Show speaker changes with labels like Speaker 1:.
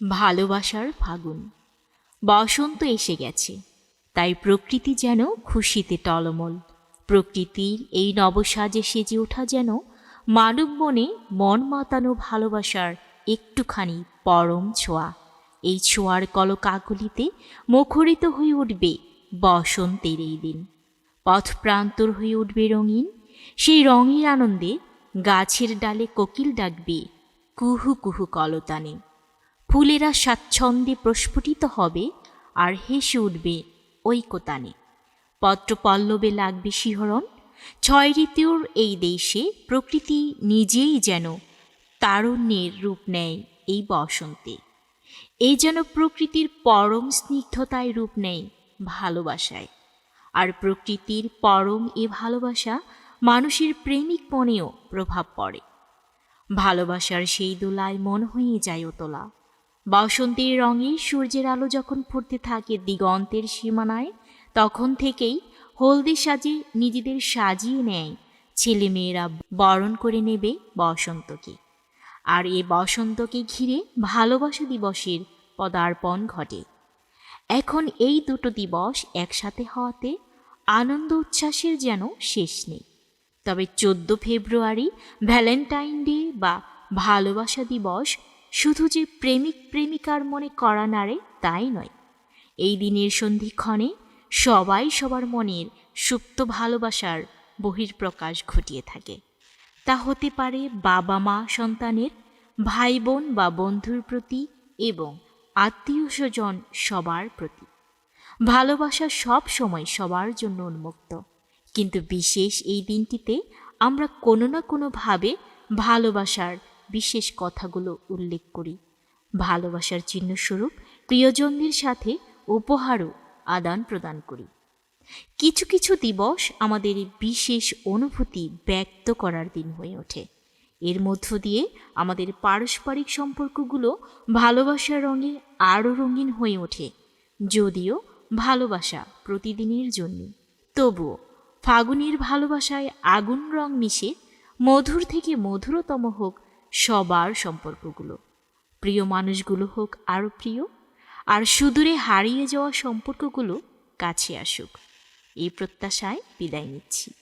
Speaker 1: ভালোবাসার ফাগুন। বসন্ত এসে গেছে, তাই প্রকৃতি যেন খুশিতে টলমল। প্রকৃতির এই নবসাজে সেজে ওঠা যেন মানব মনে মন মাতানো ভালোবাসার একটুখানি পরম ছোঁয়া। এই ছোঁয়ার কলকাকলিতে মুখরিত হয়ে উঠবে বসন্তের এই দিন। পথ প্রান্তর হয়ে উঠবে রঙিন, সেই রঙের আনন্দে গাছের ডালে কোকিল ডাকবে কুহু কুহু কলতানে। ফুলেরা স্বাচ্ছন্দ্যে প্রস্ফুটিত হবে আর হেসে উঠবে ঐকতানে। পত্রপল্লবে লাগবে শিহরণ। ছয় ঋতুর এই দেশে প্রকৃতি নিজেই যেন তারুণ্যের রূপ নেয় এই বসন্তে। এই যেন প্রকৃতির পরম স্নিগ্ধতায় রূপ নেয় ভালোবাসায়। আর প্রকৃতির পরম এ ভালোবাসা মানুষের প্রেমিক মনেও প্রভাব পড়ে। ভালোবাসার সেই দোলায় মন হয়ে যায় তোলা বসন্তের রঙে সূর্যের আলো যখন ফুটতে থাকে দিগন্তের সীমানায়, তখন থেকেই হলদে সাজে নিজেদের সাজিয়ে নেয় ছেলেমেয়েরা বরণ করে নেবে বসন্তকে। আর এ বসন্তকে ঘিরে ভালোবাসা দিবসের পদার্পণ ঘটে। এখন এই দুটো দিবস একসাথে হওয়াতে আনন্দ উচ্ছ্বাসের যেন শেষ নেই। তবে চোদ্দ ফেব্রুয়ারি ভ্যালেন্টাইন ডে বা ভালোবাসা দিবস শুধু যে প্রেমিক প্রেমিকার মনে করা নাড়ে, তাই নয়। এই দিনের সন্ধিক্ষণে সবাই সবার মনের সুপ্ত ভালোবাসার বহির্প্রকাশ ঘটিয়ে থাকে। তা হতে পারে বাবা মা সন্তানের ভাই বোন বা বন্ধুর প্রতি এবং আত্মীয় স্বজন সবার প্রতি। ভালোবাসা সব সময় সবার জন্য উন্মুক্ত। কিন্তু বিশেষ এই দিনটিতে আমরা কোনো না কোনোভাবে ভালোবাসার বিশেষ কথাগুলো উল্লেখ করি। ভালোবাসার চিহ্নস্বরূপ প্রিয়জনদের সাথে উপহারও আদান প্রদান করি। কিছু কিছু দিবস আমাদের বিশেষ অনুভূতি ব্যক্ত করার দিন হয়ে ওঠে। এর মধ্য দিয়ে আমাদের পারস্পরিক সম্পর্কগুলো ভালোবাসার রঙে আরও রঙিন হয়ে ওঠে। যদিও ভালোবাসা প্রতিদিনের জন্য। তবুও ফাগুনের ভালোবাসায় আগুন রং মিশে মধুর থেকে মধুরতম হোক সবার সম্পর্কগুলো। প্রিয় মানুষগুলো হোক আরও প্রিয়, আর সুদূরে হারিয়ে যাওয়া সম্পর্কগুলো কাছে আসুক। এই প্রত্যাশায় বিদায় নিচ্ছি।